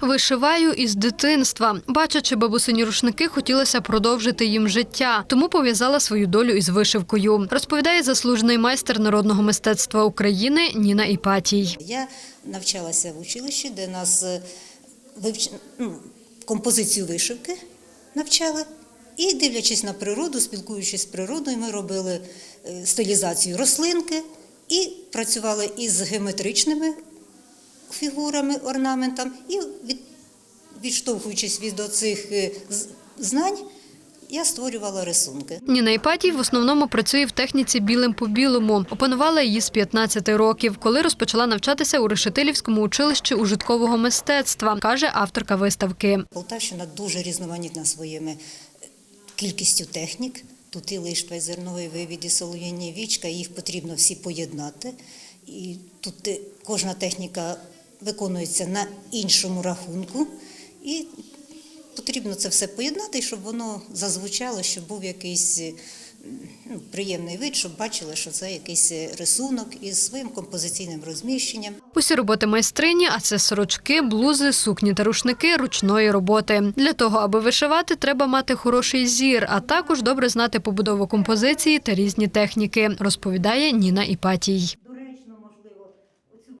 Вишиваю із дитинства. Бачачи бабусині рушники, хотілося продовжити їм життя, тому пов'язала свою долю із вишивкою. Розповідає заслужений майстер народного мистецтва України Ніна Іпатій. Я навчалася в училищі, де нас е, вивч... ну, композицію вишивки навчали. І дивлячись на природу, спілкуючись з природою, ми робили е, стилізацію рослинки і працювали із геометричними фігурами, орнаментом. І від... відштовхуючись від оцих е, знань, я створювала рисунки. Ніна Іпатій в основному працює в техніці білим по білому. Опанувала її з 15 років, коли розпочала навчатися у Решетилівському училищі ужиткового мистецтва, каже авторка виставки. Полтавщина дуже різноманітна своїми е, кількістю технік. Тут і лиштва, і зерновий вивід, солов'яні вічка, їх потрібно всі поєднати. І тут е, кожна техніка виконується на іншому рахунку. І потрібно це все поєднати, щоб воно зазвучало, щоб був якийсь е, ну, приємний вид, щоб бачили, що це якийсь е, рисунок із своїм композиційним розміщенням. Усі роботи майстрині, а це сорочки, блузи, сукні та рушники ручної роботи. Для того, аби вишивати, треба мати хороший зір, а також добре знати побудову композиції та різні техніки, розповідає Ніна Іпатій.